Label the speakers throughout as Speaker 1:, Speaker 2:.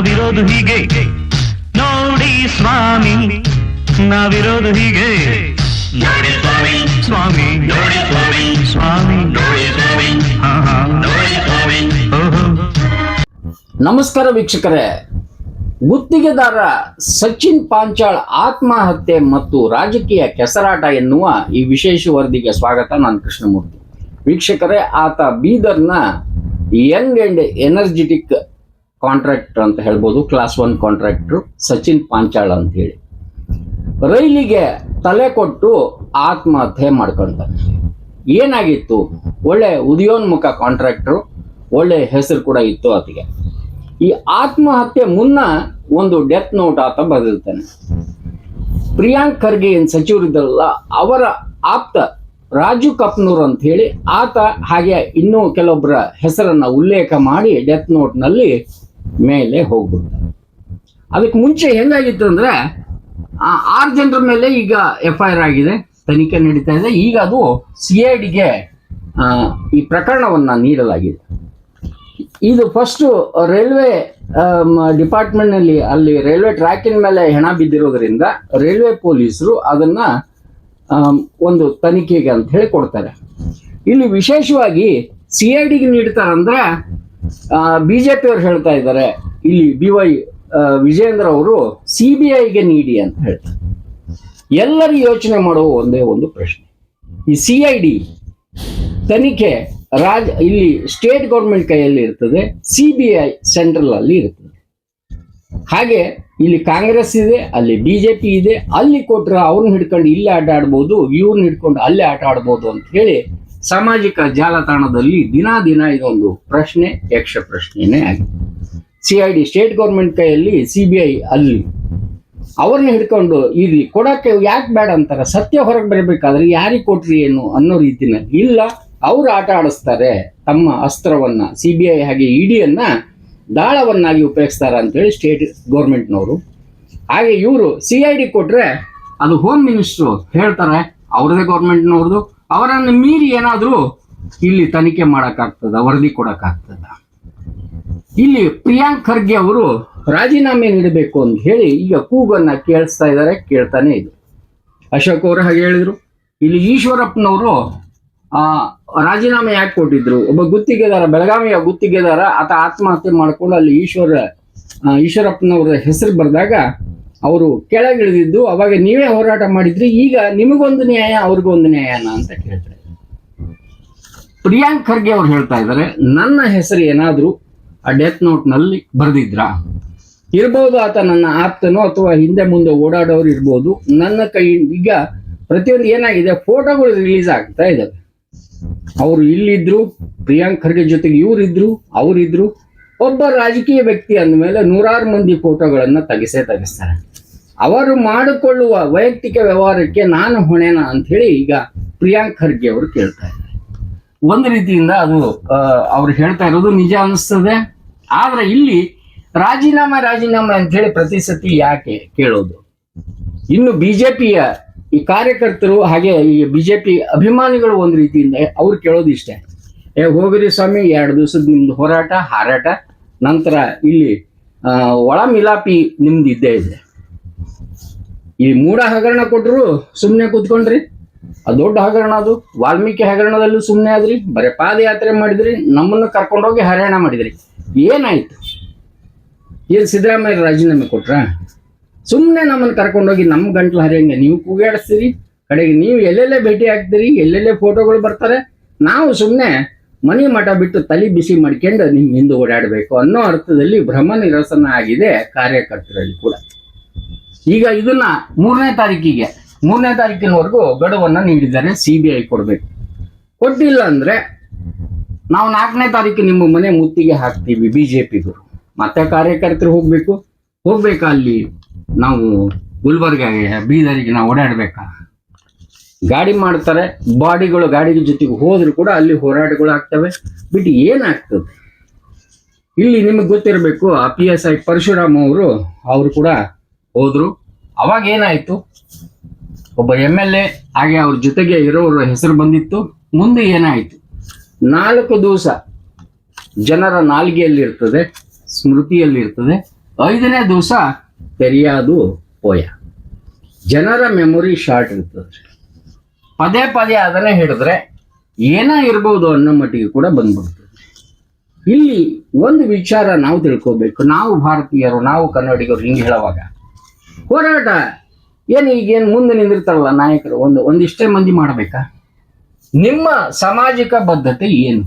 Speaker 1: ನಾವಿರೋದು ಹೀಗೆ. ನೋಡಿ ಸ್ವಾಮಿ ನಾವಿರೋದು ಹೀಗೆ. ನೋಡಿ ಸ್ವಾಮಿ ಸ್ವಾಮಿ ನೋಡಿ ಸ್ವಾಮಿ ಸ್ವಾಮಿ. ನೋಡಿ ಸ್ವಾಮಿ ಹಾ ಹಾ. ನೋಡಿ ಸ್ವಾಮಿ. ಓಹೋ.
Speaker 2: ನಮಸ್ಕಾರ ವೀಕ್ಷಕರೇ. ಗುತ್ತಿಗೆದಾರ ಸಚಿನ್ ಪಾಂಚಾಳ್ ಆತ್ಮಹತ್ಯೆ ಮತ್ತು ರಾಜಕೀಯ ಕೆಸರಾಟ ಎನ್ನುವ ಈ ವಿಶೇಷ ವರದಿಗೆ ಸ್ವಾಗತ. ನಾನು ಕೃಷ್ಣಮೂರ್ತಿ. ವೀಕ್ಷಕರೇ ಆತ ಬೀದರ್ನ ಯಂಗ್ ಅಂಡ್ ಎನರ್ಜೆಟಿಕ್ ಕಾಂಟ್ರಾಕ್ಟರ್ ಅಂತ ಹೇಳ್ಬೋದು class one contractor Sachin Panchal ಅಂತ ಹೇಳಿ. ರೈಲಿಗೆ ತಲೆ ಕೊಟ್ಟು ಆತ್ಮಹತ್ಯೆ ಮಾಡ್ಕೊಳ್ತಾನೆ ಏನಾಗಿತ್ತು? ಒಳ್ಳೆ ಉದಯೋನ್ಮುಖ ಕಾಂಟ್ರಾಕ್ಟರ್ ಒಳ್ಳೆ ಹೆಸರು ಕೂಡ ಇತ್ತು ಆತಗೆ ಈ ಆತ್ಮಹತ್ಯೆ ಮುನ್ನ ಒಂದು ಡೆತ್ ನೋಟ್ ಆತ ಬರೆದಿರ್ತಾನೆ. ಪ್ರಿಯಾಂಕ್ ಖರ್ಗೆ ಏನ್ ಸಚಿವರಿದ್ದಲ್ಲ ಅವರ ಆಪ್ತ ರಾಜು ಕಪ್ನೂರ್ ಅಂತ ಹೇಳಿ ಆತ ಹಾಗೆ ಇನ್ನೂ ಕೆಲವೊಬ್ಬರ ಹೆಸರನ್ನ ಉಲ್ಲೇಖ ಮಾಡಿ ಡೆತ್ ನೋಟ್ನಲ್ಲಿ ಮೇಲೆ ಹೋಗ್ಬಿಡ್ತಾರೆ ಅದಕ್ಕೆ ಮುಂಚೆ ಹೆಂಗಾಗಿತ್ತು ಅಂದ್ರೆ ಆರು ಜನರ ಮೇಲೆ ಈಗ ಎಫ್ ಐ ಆರ್ ಆಗಿದೆ, ತನಿಖೆ ನಡೀತಾ ಇದೆ. ಈಗ ಅದು ಸಿ ಐ ಡಿಗೆ ಈ ಪ್ರಕರಣವನ್ನ ನೀಡಲಾಗಿದೆ. ಇದು ಫಸ್ಟ್ ರೈಲ್ವೆ ಡಿಪಾರ್ಟ್ಮೆಂಟ್ನಲ್ಲಿ, ಅಲ್ಲಿ ರೈಲ್ವೆ ಟ್ರ್ಯಾಕಿನ ಮೇಲೆ ಹೆಣ ಬಿದ್ದಿರೋದ್ರಿಂದ ರೈಲ್ವೆ ಪೊಲೀಸರು ಅದನ್ನ ಒಂದು ತನಿಖೆಗೆ ಅಂತ ಹೇಳಿ ಕೊಡ್ತಾರೆ. ಇಲ್ಲಿ ವಿಶೇಷವಾಗಿ ಸಿ ಐ ಡಿಗೆ ನೀಡ್ತಾರಂದ್ರೆ ಬಿಜೆಪಿ ಅವರು ಹೇಳ್ತಾ ಇದ್ದಾರೆ, ಇಲ್ಲಿ ಬಿ ವೈ ವಿಜೇಂದ್ರ ಅವರು ಸಿ ಬಿ ನೀಡಿ ಅಂತ ಹೇಳ್ತಾರೆ. ಎಲ್ಲರೂ ಯೋಚನೆ ಮಾಡುವ ಒಂದೇ ಒಂದು ಪ್ರಶ್ನೆ. ಈ ಸಿ ಐ ಡಿ ತನಿಖೆ ರಾಜ್, ಇಲ್ಲಿ ಸ್ಟೇಟ್ ಗೌರ್ಮೆಂಟ್ ಕೈಯಲ್ಲಿ ಇರ್ತದೆ ಸಿ ಬಿ ಐ ಸೆಂಟ್ರಲ್ ಅಲ್ಲಿ ಇರ್ತದೆ. ಹಾಗೆ ಇಲ್ಲಿ ಕಾಂಗ್ರೆಸ್ ಇದೆ, ಅಲ್ಲಿ ಬಿಜೆಪಿ ಇದೆ, ಅಲ್ಲಿ ಕೊಟ್ರೆ ಅವ್ರನ್ನ ಹಿಡ್ಕೊಂಡು ಇಲ್ಲಿ ಆಟ ಆಡ್ಬೋದು, ಇವ್ರನ್ನ ಹಿಡ್ಕೊಂಡು ಅಲ್ಲೇ ಆಟ ಆಡ್ಬೋದು ಅಂತ ಹೇಳಿ ಸಾಮಾಜಿಕ ಜಾಲತಾಣದಲ್ಲಿ ದಿನಾ ದಿನ ಇದೊಂದು ಪ್ರಶ್ನೆ, ಯಕ್ಷ ಪ್ರಶ್ನೆಯೇ ಆಗಿದೆ. C I D state government ಕೈಯಲ್ಲಿ ಸಿ ಬಿ ಐ ಅಲ್ಲಿ ಅವ್ರನ್ನ ಹಿಡ್ಕೊಂಡು ಇಲ್ಲಿ ಕೊಡಕ್ಕೆ ಯಾಕೆ ಬೇಡ ಅಂತಾರೆ? ಸತ್ಯ ಹೊರಗೆ ಬರಬೇಕಾದ್ರೆ ಯಾರಿಗೆ ಕೊಟ್ರಿ ಏನು ಅನ್ನೋ ರೀತಿನ ಇಲ್ಲ. ಅವ್ರು ಆಟ ಆಡಿಸ್ತಾರೆ, ತಮ್ಮ ಅಸ್ತ್ರವನ್ನ ಸಿ ಬಿ ಐ ಹಾಗೆ ಇಡಿಯನ್ನ ದಾಳವನ್ನಾಗಿ ಉಪಯೋಗಿಸ್ತಾರೆ ಅಂತೇಳಿ ಸ್ಟೇಟ್ ಗೌರ್ಮೆಂಟ್ನವರು ಹಾಗೆ ಇವರು ಸಿ ಐ ಡಿ ಕೊಟ್ಟರೆ ಅದು ಹೋಮ್ ಮಿನಿಸ್ಟ್ರು ಹೇಳ್ತಾರೆ, ಅವ್ರದೇ ಗೌರ್ಮೆಂಟ್ನವ್ರದ್ದು ಅವರನ್ನು ಮೀರಿ ಏನಾದರೂ ಇಲ್ಲಿ ತನಿಖೆ ಮಾಡೋಕ್ಕಾಗ್ತದ, ವರದಿ ಕೊಡೋಕ್ಕಾಗ್ತದ? ಇಲ್ಲಿ ಪ್ರಿಯಾಂಕ್ ಖರ್ಗೆ ಅವರು ರಾಜೀನಾಮೆ ನೀಡಬೇಕು ಅಂತ ಹೇಳಿ ಈಗ ಕೂಗನ್ನ ಕೇಳಿಸ್ತಾ ಇದ್ದಾರೆ, ಕೇಳ್ತಾನೆ ಇದ್ರು ಅಶೋಕ್ ಅವರು ಹಾಗೆ ಹೇಳಿದ್ರು. ಇಲ್ಲಿ ಈಶ್ವರಪ್ಪನವರು, ಆ, ರಾಜೀನಾಮೆ ಯಾಕೆ ಕೊಟ್ಟಿದ್ರು? ಒಬ್ಬ ಗುತ್ತಿಗೆದಾರ, ಬೆಳಗಾವಿಯ ಗುತ್ತಿಗೆದಾರ, ಆತ ಆತ್ಮಹತ್ಯೆ ಮಾಡಿಕೊಂಡು ಅಲ್ಲಿ ಈಶ್ವರ ಈಶ್ವರಪ್ಪನವರ ಹೆಸರು ಬರೆದಾಗ ಅವರು ಕೆಳಗಿಳಿದಿದ್ದು, ಅವಾಗ ನೀವೇ ಹೋರಾಟ ಮಾಡಿದ್ರಿ, ಈಗ ನಿಮಗೊಂದು ನ್ಯಾಯ, ಅವ್ರಿಗೊಂದು ನ್ಯಾಯನ ಅಂತ ಕೇಳ್ತಾರೆ. ಪ್ರಿಯಾಂಕ್ ಖರ್ಗೆ ಅವ್ರು ಹೇಳ್ತಾ ಇದ್ದಾರೆ, ನನ್ನ ಹೆಸರು ಏನಾದ್ರೂ ಆ ಡೆತ್ ನೋಟ್ನಲ್ಲಿ ಬರೆದಿದ್ರ? ಇರ್ಬೋದು ಆತ ನನ್ನ ಆಪ್ತನೋ ಅಥವಾ ಹಿಂದೆ ಮುಂದೆ ಓಡಾಡೋರು ಇರ್ಬೋದು, ನನ್ನ ಕೈ, ಈಗ ಪ್ರತಿಯೊಂದು ಏನಾಗಿದೆ, ಫೋಟೋಗಳು ರಿಲೀಸ್ ಆಗ್ತಾ ಇದಾವೆ ಅವರು ಇಲ್ಲಿದ್ರು, ಪ್ರಿಯಾಂಕ್ ಖರ್ಗೆ ಜೊತೆಗೆ ಇವರಿದ್ರು, ಅವರಿದ್ರು, ಒಬ್ಬ ರಾಜಕೀಯ ವ್ಯಕ್ತಿ ಅಂದಮೇಲೆ ನೂರಾರು ಮಂದಿ ಫೋಟೋಗಳನ್ನ ತೆಗೆಸೇ ತೆಗೆಸ್ತಾರೆ. ಅವರು ಮಾಡಿಕೊಳ್ಳುವ ವೈಯಕ್ತಿಕ ವ್ಯವಹಾರಕ್ಕೆ ನಾನು ಹೊಣೆನ ಅಂತ ಹೇಳಿ ಈಗ ಪ್ರಿಯಾಂಕ್ ಖರ್ಗೆ ಅವರು ಕೇಳ್ತಾ ಇದ್ದಾರೆ. ಒಂದು ರೀತಿಯಿಂದ ಅದು ಅವ್ರು ಹೇಳ್ತಾ ಇರೋದು ನಿಜ ಅನಿಸ್ತದೆ. ಆದ್ರೆ ಇಲ್ಲಿ ರಾಜೀನಾಮೆ ರಾಜೀನಾಮೆ ಅಂತ ಹೇಳಿ ಪ್ರತಿ ಸತಿ ಯಾಕೆ ಕೇಳೋದು? ಇನ್ನು ಬಿಜೆಪಿಯ ಈ ಕಾರ್ಯಕರ್ತರು ಹಾಗೆ ಈ ಬಿಜೆಪಿ ಅಭಿಮಾನಿಗಳು ಒಂದು ರೀತಿಯಿಂದ ಅವ್ರು ಕೇಳೋದು ಇಷ್ಟೇ. ಏ, ಹೋಗಿರಿ ಸ್ವಾಮಿ, ಎರಡು ದಿವಸದ ನಿಮ್ದು ಹೋರಾಟ, ಹಾರಾಟ, ನಂತರ ಇಲ್ಲಿ ಒಳ ಮಿಲಾಪಿ ನಿಮ್ದು ಇದ್ದೇ ಇದೆ. ಈ ಮೂಡ ಹಗರಣ ಕೊಟ್ಟರು ಸುಮ್ಮನೆ ಕೂತ್ಕೊಂಡ್ರಿ. ಆ ದೊಡ್ಡ ಹಗರಣ ಅದು. ವಾಲ್ಮೀಕಿ ಹಗರಣದಲ್ಲೂ ಸುಮ್ಮನೆ ಆದ್ರಿ. ಬರೀ ಪಾದಯಾತ್ರೆ ಮಾಡಿದ್ರಿ. ನಮ್ಮನ್ನು ಕರ್ಕೊಂಡೋಗಿ ಹರ್ಯಾಣ ಮಾಡಿದ್ರಿ. ಏನಾಯ್ತು? ಏನು ಸಿದ್ದರಾಮಯ್ಯ ರಾಜೀನಾಮೆ ಕೊಟ್ರ? ಸುಮ್ಮನೆ ನಮ್ಮನ್ನು ಕರ್ಕೊಂಡೋಗಿ ನಮ್ಮ ಗಂಟ್ಲು ಹರಿಯಂಗೆ ನೀವು ಕೂಗಾಡಿಸ್ತೀರಿ. ಕಡೆಗೆ ನೀವು ಎಲ್ಲೆಲ್ಲೇ ಭೇಟಿ ಆಗ್ತೀರಿ, ಎಲ್ಲೆಲ್ಲೇ ಫೋಟೋಗಳು ಬರ್ತಾರೆ. ನಾವು ಸುಮ್ಮನೆ ಮನಿ ಮಠ ಬಿಟ್ಟು ತಲೆ ಬಿಸಿ ಮಾಡ್ಕೊಂಡು ನಿಮ್ಮ ಹಿಂದೆ ಓಡಾಡಬೇಕು ಅನ್ನೋ ಅರ್ಥದಲ್ಲಿ ಭ್ರಮ ನಿರಸನ ಆಗಿದೆ ಕಾರ್ಯಕರ್ತರಲ್ಲಿ ಕೂಡ. ಈಗ ಇದನ್ನ ಮೂರನೇ ತಾರೀಕಿಗೆ, ಮೂರನೇ ತಾರೀಕಿನವರೆಗೂ ಗಡುವನ್ನ ನೀಡಿದ್ದಾರೆ ಸಿ ಬಿ ಐ ಕೊಡಬೇಕು. ಕೊಟ್ಟಿಲ್ಲ ಅಂದ್ರೆ ನಾವು ನಾಲ್ಕನೇ ತಾರೀಕು ನಿಮ್ಮ ಮನೆ ಮುತ್ತಿಗೆ ಹಾಕ್ತೀವಿ ಬಿಜೆಪಿಗರು ಮತ್ತೆ ಕಾರ್ಯಕರ್ತರು ಹೋಗ್ಬೇಕು. ಹೋಗ್ಬೇಕಾ ಅಲ್ಲಿ? ನಾವು ಗುಲ್ಬರ್ಗಾಗೆ ಬೀದರಿಗೆ ನಾವು ಓಡಾಡ್ಬೇಕಾ? ಗಾಡಿ ಮಾಡ್ತಾರೆ, ಬಾಡಿಗಳು ಗಾಡಿ ಜೊತೆಗೆ ಹೋದ್ರು ಕೂಡ ಅಲ್ಲಿ ಹೋರಾಟಗಳು ಆಗ್ತವೆ. ಬಿಟ್ಟು ಏನಾಗ್ತದೆ? ಇಲ್ಲಿ ನಿಮಗೆ ಗೊತ್ತಿರಬೇಕು, ಆ ಪಿ ಎಸ್ ಐ ಪರಶುರಾಮ್ ಅವರು ಅವರು ಕೂಡ ಹೋದ್ರು. ಅವಾಗ ಏನಾಯ್ತು? ಒಬ್ಬ ಎಂ ಎಲ್ ಎ ಹಾಗೆ ಅವ್ರ ಜೊತೆಗೆ ಇರೋರ ಹೆಸರು ಬಂದಿತ್ತು. ಮುಂದೆ ಏನಾಯ್ತು? ನಾಲ್ಕು ದಿವಸ ಜನರ ನಾಲ್ಗೆಯಲ್ಲಿ ಇರ್ತದೆ ಸ್ಮೃತಿಯಲ್ಲಿ ಇರ್ತದೆ ಐದನೇ ದಿವಸ ತೆರೆಯಾದು ಪೋಯ. ಜನರ ಮೆಮೊರಿ ಶಾರ್ಟ್ ಇರ್ತದೆ. ಪದೇ ಪದೇ ಅದನ್ನೇ ಹಿಡಿದ್ರೆ ಏನೋ ಇರ್ಬೋದು ಅನ್ನೋ ಮಟ್ಟಿಗೆ ಕೂಡ ಬಂದ್ಬಿಡ್ತದೆ. ಇಲ್ಲಿ ಒಂದು ವಿಚಾರ ನಾವು ತಿಳ್ಕೋಬೇಕು. ನಾವು ಭಾರತೀಯರು, ನಾವು ಕನ್ನಡಿಗರು ಹಿಂಗೆ ಹೇಳುವಾಗ ಹೋರಾಟ. ಏನು ಈಗೇನು ಮುಂದೆ ನಿಂದಿರ್ತಾರಲ್ಲ ನಾಯಕರು? ಒಂದು, ಒಂದಿಷ್ಟೇ ಮಂದಿ ಮಾಡಬೇಕಾ? ನಿಮ್ಮ ಸಾಮಾಜಿಕ ಬದ್ಧತೆ ಏನು?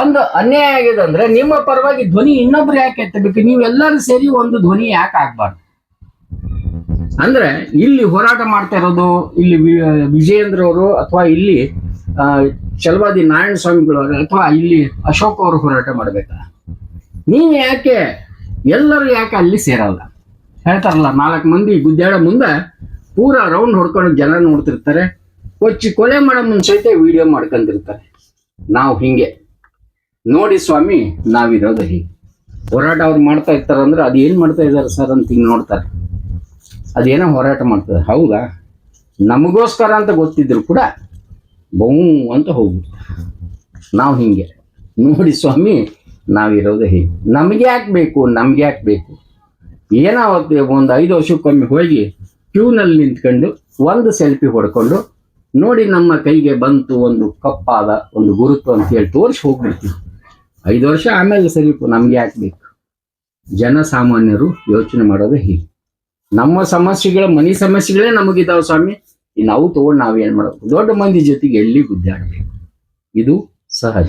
Speaker 2: ಒಂದು ಅನ್ಯಾಯ ಆಗಿದೆ ಅಂದ್ರೆ ನಿಮ್ಮ ಪರವಾಗಿ ಧ್ವನಿ ಇನ್ನೊಬ್ರು ಯಾಕೆ ಎತ್ತಬೇಕು? ನೀವೆಲ್ಲರೂ ಸೇರಿ ಒಂದು ಧ್ವನಿ ಯಾಕೆ ಆಗ್ಬಾರ್ದು ಅಂದ್ರೆ ಇಲ್ಲಿ ಹೋರಾಟ ಮಾಡ್ತಾ ಇರೋದು, ಇಲ್ಲಿ ವಿಜಯೇಂದ್ರ ಅವರು ಅಥವಾ ಇಲ್ಲಿ ಚಲವಾದಿ ನಾರಾಯಣ ಸ್ವಾಮಿಗಳು ಅಥವಾ ಇಲ್ಲಿ ಅಶೋಕ್ ಅವರು ಹೋರಾಟ ಮಾಡ್ಬೇಕಾ? ನೀವು ಯಾಕೆ ಎಲ್ಲರೂ ಯಾಕೆ ಅಲ್ಲಿ ಸೇರಲ್ಲ? ಹೇಳ್ತಾರಲ್ಲ, ನಾಲ್ಕು ಮಂದಿ ಗುದ್ದಾಡ ಮುಂದೆ ಪೂರಾ ರೌಂಡ್ ಹೊಡ್ಕೊಂಡು ಜನ ನೋಡ್ತಿರ್ತಾರೆ. ಕೊಚ್ಚಿ ಕೊಲೆ ಮಾಡೋ ಮುಂಚೈತೆ ವಿಡಿಯೋ ಮಾಡ್ಕೊಂಡಿರ್ತಾರೆ. ನಾವು ಹಿಂಗೆ. ನೋಡಿ ಸ್ವಾಮಿ, ನಾವಿರೋದು ಹೀಗೆ. ಹೋರಾಟ ಅವ್ರು ಮಾಡ್ತಾ ಇರ್ತಾರೆ ಅಂದ್ರೆ ಅದು ಏನು ಮಾಡ್ತಾ ಇದ್ದಾರೆ ಸರ್ ಅಂತ ಹಿಂಗೆ ನೋಡ್ತಾರೆ. ಅದೇನೋ ಹೋರಾಟ ಮಾಡ್ತದೆ. ಹೌದಾ? ನಮಗೋಸ್ಕರ ಅಂತ ಗೊತ್ತಿದ್ರು ಕೂಡ ಬೌ ಅಂತ ಹೋಗ್ಬಿಟ್ಟು ನಾವು ಹಿಂಗೆ. ನೋಡಿ ಸ್ವಾಮಿ, ನಾವಿರೋದು ಹೀಗೆ. ನಮಗೆ ಯಾಕೆ ಬೇಕು? ನಮ್ಗೆ ಯಾಕೆ ಬೇಕು? ಏನಾವತ್ತೆ ಒಂದು ಐದು ವರ್ಷಕ್ಕೊಮ್ಮೆ ಹೋಗಿ ಕ್ಯೂನಲ್ಲಿ ನಿಂತ್ಕೊಂಡು ಒಂದು ಸೆಲ್ಫಿ ಹೊಡ್ಕೊಂಡು ನೋಡಿ ನಮ್ಮ ಕೈಗೆ ಬಂತು ಒಂದು ಕಪ್ಪಾದ ಒಂದು ಗುರುತು ಅಂತ ಹೇಳಿ ತೋರಿಸಿ ಹೋಗ್ಬಿಡ್ತೀವಿ ಐದು ವರ್ಷ ಆಮೇಲೆ ಸರಿ ನಮ್ಗೆ ಯಾಕೆ ಬೇಕು? ಜನಸಾಮಾನ್ಯರು ಯೋಚನೆ ಮಾಡೋದು ಹೀಗೆ. ನಮ್ಮ ಸಮಸ್ಯೆಗಳ, ಮನಿ ಸಮಸ್ಯೆಗಳೇ ನಮಗಿದಾವ ಸ್ವಾಮಿ. ನಾವು ತಗೊಂಡು ನಾವೇನು ಮಾಡಬೇಕು ದೊಡ್ಡ ಮಂದಿ ಜೊತೆಗೆ ಎಲ್ಲಿ ಗುದ್ದಾಡಬೇಕು? ಇದು ಸಹಜ.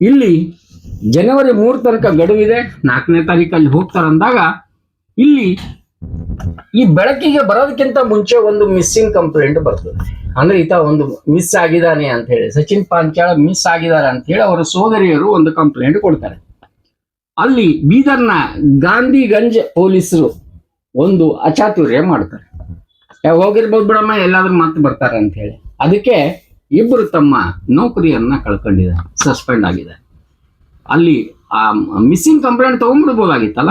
Speaker 2: ಇಲ್ಲಿ ಜನವರಿ ಮೂರ್ ತನಕ ಗಡುವಿದೆ, ನಾಲ್ಕನೇ ತಾರೀಕಲ್ಲಿ ಹೋಗ್ತಾರಂದಾಗ ಇಲ್ಲಿ ಈ ಬೆಳಕಿಗೆ ಬರೋದಕ್ಕಿಂತ ಮುಂಚೆ ಒಂದು ಮಿಸ್ಸಿಂಗ್ ಕಂಪ್ಲೇಂಟ್ ಬರ್ತದೆ. ಅಂದ್ರೆ ಈತ ಒಂದು ಮಿಸ್ ಆಗಿದ್ದಾನೆ ಅಂತ ಹೇಳಿ, ಸಚಿನ್ ಪಾಂಚಾಳ ಮಿಸ್ ಆಗಿದ್ದಾರೆ ಅಂತ ಹೇಳಿ ಅವರ ಸೋದರಿಯರು ಒಂದು ಕಂಪ್ಲೇಂಟ್ ಕೊಡ್ತಾರೆ. ಅಲ್ಲಿ ಬೀದರ್ನ ಗಾಂಧಿಗಂಜ್ ಪೊಲೀಸರು ಒಂದು ಅಚಾತುರ್ಯ ಮಾಡ್ತಾರೆ. ಹೋಗಿರ್ಬೋದು ಬಿಡಮ್ಮ, ಎಲ್ಲಾದ್ರೂ ಮತ್ತೆ ಬರ್ತಾರೆ ಅಂತ ಹೇಳಿ. ಅದಕ್ಕೆ ಇಬ್ಬರು ತಮ್ಮ ನೌಕರಿಯನ್ನ ಕಳ್ಕೊಂಡಿದ್ದಾರೆ, ಸಸ್ಪೆಂಡ್ ಆಗಿದ್ದಾರೆ. ಅಲ್ಲಿ, ಆ ಮಿಸ್ಸಿಂಗ್ ಕಂಪ್ಲೇಂಟ್ ತಗೊಂಡ್ಬಿಡ್ಬೋದಾಗಿತ್ತಲ್ಲ?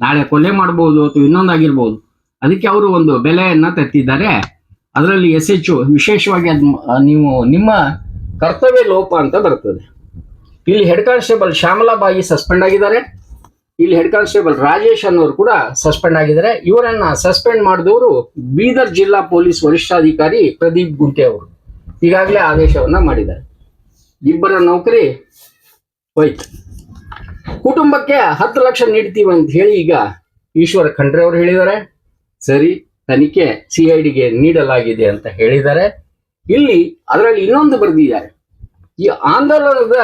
Speaker 2: ನಾಳೆ ಕೊಲೆ ಮಾಡ್ಬೋದು ಅಥವಾ ಇನ್ನೊಂದಾಗಿರ್ಬೋದು. ಅದಕ್ಕೆ ಅವರು ಒಂದು ಬೆಲೆಯನ್ನ ತೆತ್ತಿದ್ದಾರೆ. ಅದರಲ್ಲಿ ಎಸ್ ಎಚ್ ವಿಶೇಷವಾಗಿ ಅದ್ ನೀವು ನಿಮ್ಮ ಕರ್ತವ್ಯ ಲೋಪ ಅಂತ ಬರ್ತದೆ. ಇಲ್ಲಿ ಹೆಡ್ ಕಾನ್ಸ್ಟೇಬಲ್ ಶ್ಯಾಮಲಾಬಾಯಿ ಸಸ್ಪೆಂಡ್ ಆಗಿದ್ದಾರೆ. ಇಲ್ಲಿ ಹೆಡ್ ಕಾನ್ಸ್ಟೇಬಲ್ ರಾಜೇಶ್ ಅನ್ನೋರು ಕೂಡ ಸಸ್ಪೆಂಡ್ ಆಗಿದ್ದಾರೆ. ಇವರನ್ನ ಸಸ್ಪೆಂಡ್ ಮಾಡಿದವರು ಬೀದರ್ ಜಿಲ್ಲಾ ಪೊಲೀಸ್ ವರಿಷ್ಠಾಧಿಕಾರಿ ಪ್ರದೀಪ್ ಗುಂಟೆ ಅವರು. ಈಗಾಗಲೇ ಆದೇಶವನ್ನ ಮಾಡಿದ್ದಾರೆ. ಇಬ್ಬರ ನೌಕರಿ ಹೋಯ್ತು. ಕುಟುಂಬಕ್ಕೆ ಹತ್ತು ಲಕ್ಷ ನೀಡ್ತೀವಿ ಅಂತ ಹೇಳಿ ಈಗ ಈಶ್ವರ ಖಂಡ್ರೆ ಅವರು ಹೇಳಿದ್ದಾರೆ. ಸರಿ, ತನಿಖೆ ಸಿಐಡಿಗೆ ನೀಡಲಾಗಿದೆ ಅಂತ ಹೇಳಿದ್ದಾರೆ. ಇಲ್ಲಿ ಅದರಲ್ಲಿ ಇನ್ನೊಂದು ಬರೆದಿದ್ದಾರೆ. ಈ ಆಂದೋಲನದ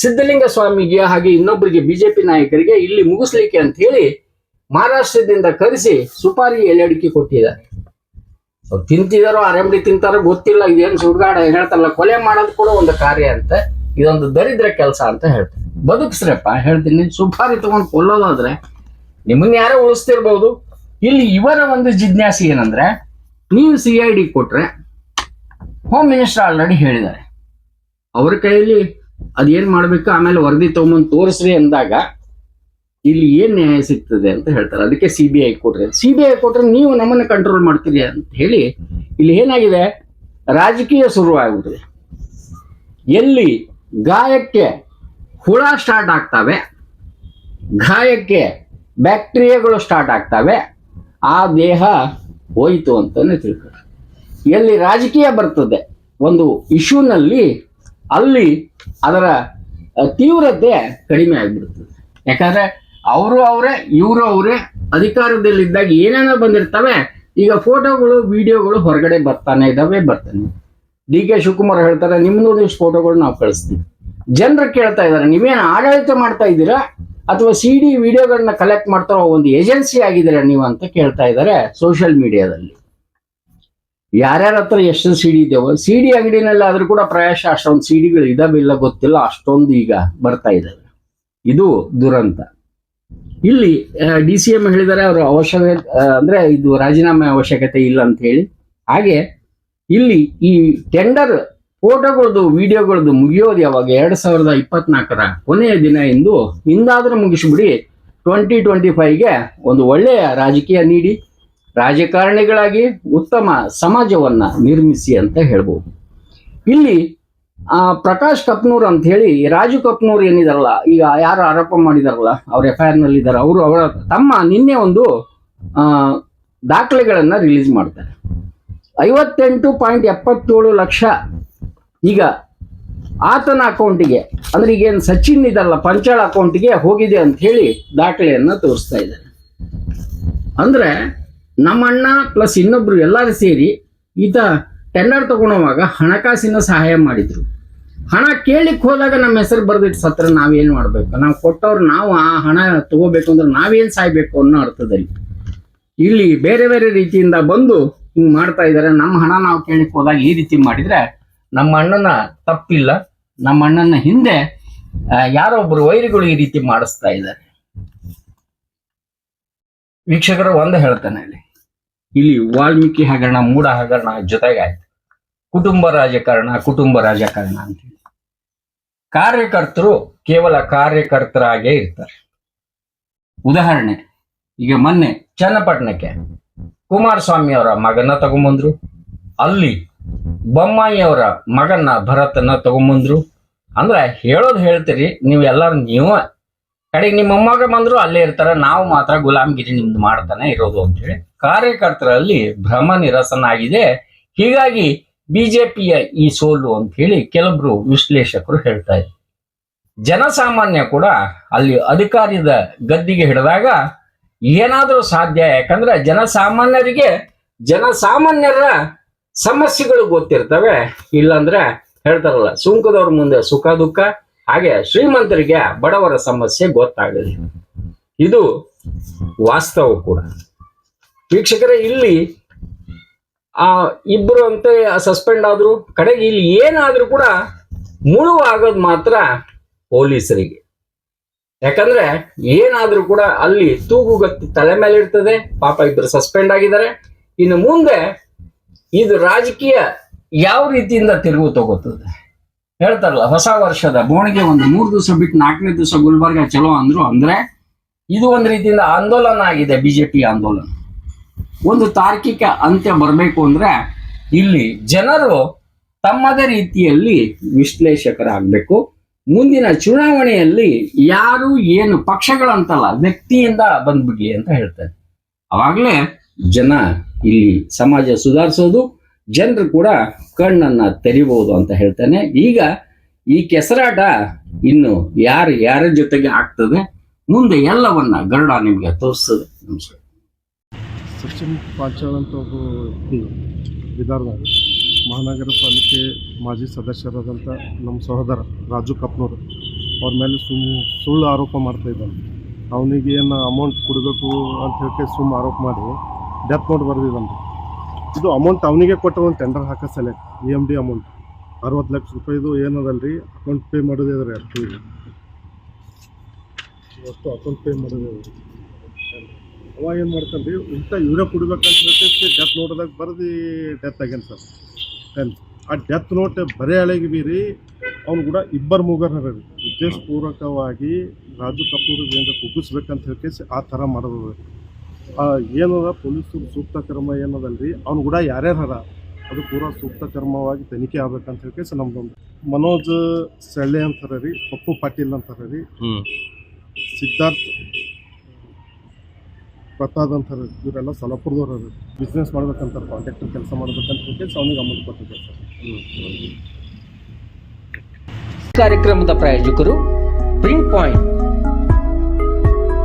Speaker 2: ಸಿದ್ಧಲಿಂಗ ಸ್ವಾಮಿಗೆ ಹಾಗೆ ಇನ್ನೊಬ್ಬರಿಗೆ ಬಿಜೆಪಿ ನಾಯಕರಿಗೆ ಇಲ್ಲಿ ಮುಗಿಸ್ಲಿಕ್ಕೆ ಅಂತ ಹೇಳಿ ಮಹಾರಾಷ್ಟ್ರದಿಂದ ಕರೆಸಿ ಸುಪಾರಿ ಎಲೆ ಅಡಿಕೆ ಕೊಟ್ಟಿದ್ದಾರೆ. ತಿಂತಿದಾರೋ ಆರಂಭಿ ತಿಂತಾರೋ ಗೊತ್ತಿಲ್ಲ, ಇದೇನು ಸುಡ್ಗಾಡ ಹೇಳ್ತಾರಲ್ಲ, ಕೊಲೆ ಮಾಡೋದು ಕೂಡ ಒಂದು ಕಾರ್ಯ ಅಂತ. ಇದೊಂದು ದರಿದ್ರ ಕೆಲಸ ಅಂತ ಹೇಳ್ತೀನಿ. ಬದುಕ್ಸ್ರಪ್ಪ ಹೇಳ್ತೀನಿ ಸುಪಾರಿ ತಗೊಂಡು ಕೊಲ್ಲೋದಾದ್ರೆ ನಿಮ್ಮನ್ನ ಯಾರೋ ಉಳಿಸ್ತಿರ್ಬೋದು. ಇಲ್ಲಿ ಇವರ ಒಂದು ಜಿಜ್ಞಾಸೆ ಏನಂದ್ರೆ, ನೀವು ಸಿ ಐ ಡಿ ಕೊಟ್ರೆ ಹೋಮ್ ಮಿನಿಸ್ಟರ್ ಆಲ್ರೆಡಿ ಹೇಳಿದ್ದಾರೆ. ಅವ್ರ ಕೈಯಲ್ಲಿ ಅದೇನ್ ಮಾಡ್ಬೇಕು, ಆಮೇಲೆ ವರದಿ ತಗೊಂಬಂದು ತೋರಿಸ್ರಿ ಅಂದಾಗ ಇಲ್ಲಿ ಏನ್ ನ್ಯಾಯ ಸಿಗ್ತದೆ ಅಂತ ಹೇಳ್ತಾರೆ. ಅದಕ್ಕೆ ಸಿ ಬಿ ಐ ಕೊಟ್ರೆ. ಸಿ ಬಿ ಐ ಕೊಟ್ರೆ ನೀವು ನಮ್ಮನ್ನ ಕಂಟ್ರೋಲ್ ಮಾಡ್ತೀರಿ ಅಂತ ಹೇಳಿ ಇಲ್ಲಿ ಏನಾಗಿದೆ? ರಾಜಕೀಯ ಶುರುವಾಗ್ಬಿಟ್ಟಿದೆ. ಎಲ್ಲಿ ಗಾಯಕ್ಕೆ ಹುಳ ಸ್ಟಾರ್ಟ್ ಆಗ್ತವೆ. ಗಾಯಕ್ಕೆ ಬ್ಯಾಕ್ಟೀರಿಯಾಗಳು ಸ್ಟಾರ್ಟ್ ಆಗ್ತವೆ. ಆ ದೇಹ ಹೋಯಿತು ಅಂತಲೇ ತಿಳ್ಕೊಳ್ಳಿ ಎಲ್ಲಿ ರಾಜಕೀಯ ಬರ್ತದೆ, ಒಂದು ಇಶ್ಯೂನಲ್ಲಿ ಅಲ್ಲಿ ಅದರ ತೀವ್ರತೆ ಕಡಿಮೆ ಆಗಿಬಿಡ್ತದೆ. ಯಾಕಂದ್ರೆ ಅವರು ಅವರೇ, ಇವರು ಅವರೇ ಅಧಿಕಾರದಲ್ಲಿದ್ದಾಗ ಏನೇನೋ ಬಂದಿರ್ತವೆ, ಈಗ ಫೋಟೋಗಳು ವಿಡಿಯೋಗಳು ಹೊರಗಡೆ ಬರ್ತಾನೆ ಇದ್ದಾವೆ ಬರ್ತಾನೆ ಡಿ ಕೆ ಶಿವಕುಮಾರ್ ಹೇಳ್ತಾರೆ, ನಿಮ್ದು ಒಂದಿಷ್ಟು ಫೋಟೋಗಳು ನಾವು ಕಳಿಸ್ತೀವಿ. ಜನರು ಕೇಳ್ತಾ ಇದ್ದಾರೆ ನೀವೇನು ಆಡಳಿತ ಮಾಡ್ತಾ ಇದ್ದೀರಾ? ಅಥವಾ ಸಿ ಡಿ ವಿಡಿಯೋಗಳನ್ನ ಕಲೆಕ್ಟ್ ಮಾಡ್ತಾರೋ ಒಂದು ಏಜೆನ್ಸಿ ಆಗಿದ್ದೀರಾ ನೀವು ಅಂತ ಕೇಳ್ತಾ ಇದ್ದಾರೆ ಸೋಷಿಯಲ್ ಮೀಡಿಯಾದಲ್ಲಿ ಯಾರ್ಯಾರ ಹತ್ರ ಎಷ್ಟು C D CD C D ಅಂಗಡಿನಲ್ಲಿ ಆದರೂ ಕೂಡ ಪ್ರಾಯಶಃ ಅಷ್ಟೊಂದು ಸಿ ಡಿಗಳು ಇದಾವಿಲ್ಲ ಗೊತ್ತಿಲ್ಲ, ಅಷ್ಟೊಂದು ಈಗ ಬರ್ತಾ ಇದ್ದಾವೆ ಇದು ದುರಂತ. ಇಲ್ಲಿ ಡಿ ಸಿ ಎಂ ಹೇಳಿದ್ದಾರೆ ಅವರು ಅವಶ್ಯಕ ಅಂದ್ರೆ ಇದು ರಾಜೀನಾಮೆ ಅವಶ್ಯಕತೆ ಇಲ್ಲ ಅಂತ ಹೇಳಿ. ಹಾಗೆ ಇಲ್ಲಿ ಈ ಟೆಂಡರ್ ಫೋಟೋಗಳದ್ದು ವಿಡಿಯೋಗಳದ್ದು ಮುಗಿಯೋದು ಯಾವಾಗ? ಎರಡು ಸಾವಿರದ ಇಪ್ಪತ್ನಾಲ್ಕರ ಕೊನೆಯ ದಿನ ಎಂದು ಇಂದಾದರೂ ಮುಗಿಸಿಬಿಡಿ. ಟ್ವೆಂಟಿ ಟ್ವೆಂಟಿ ಫೈವ್ಗೆ ಒಂದು ಒಳ್ಳೆಯ ರಾಜಕೀಯ ನೀಡಿ, ರಾಜಕಾರಣಿಗಳಾಗಿ ಉತ್ತಮ ಸಮಾಜವನ್ನು ನಿರ್ಮಿಸಿ ಅಂತ ಹೇಳ್ಬೋದು. ಇಲ್ಲಿ ಪ್ರಕಾಶ್ ಕಪ್ನೂರ್ ಅಂತ ಹೇಳಿ, ರಾಜು ಕಪ್ನೂರ್ ಏನಿದಾರಲ್ಲ, ಈಗ ಯಾರು ಆರೋಪ ಮಾಡಿದಾರಲ್ಲ, ಅವ್ರ ಎಫ್ ಐ ಆರ್ನಲ್ಲಿ ಇದ್ದಾರೆ ಅವರು ಅವರ ತಮ್ಮ ನಿನ್ನೆ ಒಂದು ದಾಖಲೆಗಳನ್ನ ರಿಲೀಸ್ ಮಾಡ್ತಾರೆ. ಐವತ್ತೆಂಟು ಪಾಯಿಂಟ್ ಎಪ್ಪತ್ತೇಳು ಲಕ್ಷ. ಈಗ ಆತನ ಅಕೌಂಟಿಗೆ, ಅಂದ್ರೆ ಈಗೇನು ಸಚಿನ್ ಇದಲ್ಲ, ಪಂಚಾಳ ಅಕೌಂಟಿಗೆ ಹೋಗಿದೆ ಅಂತ ಹೇಳಿ ದಾಖಲೆಯನ್ನು ತೋರಿಸ್ತಾ ಇದ್ದಾರೆ. ಅಂದ್ರೆ ನಮ್ಮ ಅಣ್ಣ ಪ್ಲಸ್ ಇನ್ನೊಬ್ರು ಎಲ್ಲರೂ ಸೇರಿ ಈತ ಟೆಂಡರ್ ತಗೊಳುವಾಗ ಹಣಕಾಸಿನ ಸಹಾಯ ಮಾಡಿದ್ರು. ಹಣ ಕೇಳಿಕ್ ಹೋದಾಗ ನಮ್ಮ ಹೆಸರು ಬರೆದಿಟ್ಟು ಸತ್ರ ನಾವೇನು ಮಾಡ್ಬೇಕು? ನಾವು ಕೊಟ್ಟವ್ರು ನಾವು ಆ ಹಣ ತಗೋಬೇಕು ಅಂದ್ರೆ ನಾವೇನು ಸಾಯ್ಬೇಕು ಅನ್ನೋ ಅರ್ಥದಲ್ಲಿ. ಇಲ್ಲಿ ಬೇರೆ ಬೇರೆ ರೀತಿಯಿಂದ ಬಂದು ಹಿಂಗ್ ಮಾಡ್ತಾ ಇದಾರೆ, ನಮ್ಮ ಹಣ ನಾವು ಕೇಳಿಕ್ ಹೋದಾಗ ಈ ರೀತಿ ಮಾಡಿದ್ರೆ ನಮ್ಮ ಅಣ್ಣನ ತಪ್ಪಿಲ್ಲ. ನಮ್ಮ ಅಣ್ಣನ ಹಿಂದೆ ಯಾರೊಬ್ರು ವೈರಿಗಳು ಈ ರೀತಿ ಮಾಡಿಸ್ತಾ ಇದ್ದಾರೆ. ವೀಕ್ಷಕರು ಒಂದ ಹೇಳ್ತಾನೆ ಇಲ್ಲಿ ಇಲ್ಲಿ ವಾಲ್ಮೀಕಿ ಹಗರಣ ಮೂಡ ಹಗರಣ ಜೊತೆಗಾಯ್ತು ಕುಟುಂಬ ರಾಜಕಾರಣ ಕುಟುಂಬ ರಾಜಕಾರಣ ಅಂತ ಹೇಳಿ ಕಾರ್ಯಕರ್ತರು ಕೇವಲ ಕಾರ್ಯಕರ್ತರಾಗೇ ಇರ್ತಾರೆ. ಉದಾಹರಣೆ, ಈಗ ಮೊನ್ನೆ ಚನ್ನಪಟ್ಟಣಕ್ಕೆ ಕುಮಾರಸ್ವಾಮಿ ಅವರ ಮಗನ ತಗೊಂಬಂದ್ರು. ಅಲ್ಲಿ ಬೊಮ್ಮಾಯಿಯವರ ಮಗನ ಭರತನ ತಗೊಂಬಂದ್ರು. ಅಂದ್ರೆ ಹೇಳೋದು ಹೇಳ್ತೀರಿ, ನೀವು ಎಲ್ಲರೂ ನೀವು ಕಡೆಗೆ ನಿಮ್ಮ ಮೊಮ್ಮಗ ಬಂದ್ರು ಅಲ್ಲೇ ಇರ್ತಾರ, ನಾವು ಮಾತ್ರ ಗುಲಾಮಗಿರಿ ನಿಮ್ದು ಮಾಡ್ತಾನೆ ಇರೋದು ಅಂತ ಹೇಳಿ ಕಾರ್ಯಕರ್ತರಲ್ಲಿ ಭ್ರಮ ನಿರಸನಾಗಿದೆ. ಹೀಗಾಗಿ ಬಿಜೆಪಿಯ ಈ ಸೋಲು ಅಂತ ಹೇಳಿ ಕೆಲವರು ವಿಶ್ಲೇಷಕರು ಹೇಳ್ತಾ ಇದ್ದಾರೆ. ಜನಸಾಮಾನ್ಯ ಕೂಡ ಅಲ್ಲಿ ಅಧಿಕಾರದ ಗದ್ದಿಗೆ ಹಿಡಿದಾಗ ಏನಾದರೂ ಸಾಧ್ಯ? ಯಾಕಂದ್ರೆ ಜನಸಾಮಾನ್ಯರಿಗೆ ಜನಸಾಮಾನ್ಯರ ಸಮಸ್ಯೆಗಳು ಗೊತ್ತಿರ್ತವೆ. ಇಲ್ಲಾಂದ್ರೆ ಹೇಳ್ತಾರಲ್ಲ, ಸುಂಕದವ್ರ ಮುಂದೆ ಸುಖ ದುಃಖ, ಹಾಗೆ ಶ್ರೀಮಂತರಿಗೆ ಬಡವರ ಸಮಸ್ಯೆ ಗೊತ್ತಾಗಲಿ ಇದು ವಾಸ್ತವ ಕೂಡ. ವೀಕ್ಷಕರೇ, ಇಲ್ಲಿ ಆ ಇಬ್ರು ಅಂತ ಸಸ್ಪೆಂಡ್ ಆದ್ರು, ಕಡೆಗೆ ಇಲ್ಲಿ ಏನಾದ್ರೂ ಕೂಡ ಮುಳುವಾಗೋದು ಮಾತ್ರ ಪೊಲೀಸರಿಗೆ. ಯಾಕಂದ್ರೆ ಏನಾದ್ರೂ ಕೂಡ ಅಲ್ಲಿ ತೂಗುಗತ್ತಿ ತಲೆ ಮೇಲೆ ಇರ್ತದೆ, ಪಾಪ ಇಬ್ಬರು ಸಸ್ಪೆಂಡ್ ಆಗಿದ್ದಾರೆ. ಇನ್ನು ಮುಂದೆ ಇದು ರಾಜಕೀಯ ಯಾವ ರೀತಿಯಿಂದ ತಿರುವು ತಗೋತದೆ? ಹೇಳ್ತಾರಲ್ಲ, ಹೊಸ ವರ್ಷದ ಬೋಣಿಗೆ ಒಂದು ಮೂರು ದಿವಸ ಬಿಟ್ಟು ನಾಲ್ಕನೇ ದಿವಸ ಗುಲ್ಬರ್ಗ ಚಲೋ ಅಂದ್ರು ಅಂದ್ರೆ ಇದು ಒಂದು ರೀತಿಯಿಂದ ಆಂದೋಲನ ಆಗಿದೆ, ಬಿಜೆಪಿ ಆಂದೋಲನ. ಒಂದು ತಾರ್ಕಿಕ ಅಂತ್ಯ ಬರಬೇಕು ಅಂದ್ರೆ ಇಲ್ಲಿ ಜನರು ತಮ್ಮದೇ ರೀತಿಯಲ್ಲಿ ವಿಶ್ಲೇಷಕರಾಗಬೇಕು. ಮುಂದಿನ ಚುನಾವಣೆಯಲ್ಲಿ ಯಾರು ಏನು ಪಕ್ಷಗಳಂತಲ್ಲ, ವ್ಯಕ್ತಿಯಿಂದ ಬಂದ್ಬಿಡ್ಲಿ ಅಂತ ಹೇಳ್ತಾರೆ. ಅವಾಗಲೇ ಜನ ಇಲ್ಲಿ ಸಮಾಜ ಸುಧಾರಿಸೋದು, ಜನರು ಕೂಡ ಕಣ್ಣನ್ನ ತೆರಿಬಹುದು ಅಂತ ಹೇಳ್ತಾನೆ. ಈಗ ಈ ಕೆಸರಾಟ ಇನ್ನು ಯಾರು, ಯಾರ ಜೊತೆಗೆ ಆಗ್ತದೆ? ಮುಂದೆ ಎಲ್ಲವನ್ನ ಗರುಡ ನಿಮಗೆ ತೋರಿಸ್ತದೆ ನಮಸ್ಕಾರ.
Speaker 3: ಸಚಿನ್ ಪಾಂಚಾಳ್ ಅಂತ ಒಬ್ಬ ಮಹಾನಗರ ಪಾಲಿಕೆ ಮಾಜಿ ಸದಸ್ಯರಾದಂಥ ನಮ್ಮ ಸಹೋದರ ರಾಜು ಕಪ್ನೂರು ಅವ್ರ ಮೇಲೆ ಸುಮ್ ಸುಳ್ಳು ಆರೋಪ ಮಾಡ್ತಾ ಇದ್ದಾನೆ. ಅವನಿಗೆ ಏನು ಅಮೌಂಟ್ ಕೊಡಬೇಕು ಅಂತ ಹೇಳಿ ಸುಮ್ಮ ಆರೋಪ ಮಾಡಿ ಡೆತ್ ನೋಟ್ ಬರೆದಿದ್ದಾನೆ. ಇದು ಅಮೌಂಟ್ ಅವನಿಗೆ ಕೊಟ್ಟ ಒಂದು ಟೆಂಡರ್ ಹಾಕೋ ಇ ಎಂ ಡಿ ಅಮೌಂಟ್ ಅರವತ್ತು ಲಕ್ಷ ರೂಪಾಯಿದು ಏನದಲ್ಲ ಅಕೌಂಟ್ ಪೇ ಮಾಡೋದೇ ಅದ ರೀ ಅಷ್ಟು ಅಷ್ಟು ಅಕೌಂಟ್ ಪೇ ಮಾಡೋದೇ ಅವಾಗ ಏನು ಮಾಡ್ತಾನೆ ರೀ ಇಂಥ ಇವರೇ ಕುಡ್ಬೇಕಂತ ಹೇಳ್ತೈತಿ ಡೆತ್ ನೋಡೋದಾಗ ಬರೆದು ಡೆತ್ ಆಗ್ಯಾನ ಸರ್ ಟೆನ್ ಆ ಡೆತ್ ನೋಟ್ ಬರೇ ಹಳೆಗೆ ಬೀರಿ ರೀ ಅವ್ನು ಕೂಡ ಇಬ್ಬರು ಮೂಗರ್ ಉದ್ದೇಶಪೂರ್ವಕವಾಗಿ ರಾಜು ಕಪೂರ್ ಏನಾರ ಕುಗ್ಗಿಸ್ಬೇಕಂತ ಹೇಳ್ಕೇಸಿ ಆ ಥರ ಮಾಡೋದು ಆ ಏನದ? ಪೊಲೀಸರು ಸೂಕ್ತ ಕ್ರಮ ಏನದಲ್ರಿ? ಅವ್ನು ಕೂಡ ಯಾರ್ಯಾರು ಅದು ಪೂರಾ ಸೂಕ್ತ ಕ್ರಮವಾಗಿ ತನಿಖೆ ಆಗ್ಬೇಕಂತ ಹೇಳ್ಕೇಸಿ ನಮ್ದೊಂದು ಮನೋಜ್ ಸೆಳ್ಳೆ ಅಂತಾರ ರೀ ಪಪ್ಪು ಪಾಟೀಲ್ ಅಂತಾರ ರೀ ಸಿದ್ಧಾರ್ಥ್ ಅಂತಾರೆ ಇವರೆಲ್ಲ ಸೊಲಾಪುರದವ್ರು ಬಿಸ್ನೆಸ್ ಮಾಡ್ಬೇಕಂತ ಕಾಂಟ್ರಾಕ್ಟರ್ ಕೆಲಸ ಮಾಡ್ಬೇಕಂತ ಕೇಳಿ ಅವನಿಗೆ ಅಮೌಂಟ್ ಕೊಟ್ಟಿದ್ದೆ ಸರ್.
Speaker 4: ಕಾರ್ಯಕ್ರಮದ ಪ್ರಾಯೋಜಕರು ಪ್ರಿಂಟ್ ಪಾಯಿಂಟ್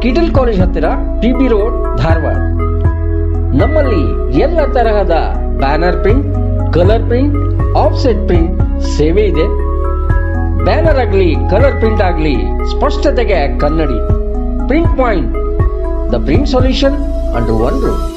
Speaker 4: ಕಿಡಲ್ ಕಾಲೇಜ್ ಹತ್ತಿರ ಟಿ ಬಿ ರೋಡ್ ಧಾರವಾಡ. ನಮ್ಮಲ್ಲಿ ಎಲ್ಲ ತರಹದ banner print, colour print, offset print ಸೇವೆ ಇದೆ. ಬ್ಯಾನರ್ ಆಗಲಿ, ಕಲರ್ ಪ್ರಿಂಟ್ ಆಗಲಿ, ಸ್ಪಷ್ಟತೆಗೆ ಕನ್ನಡಿ. Print point the green solution under one roof.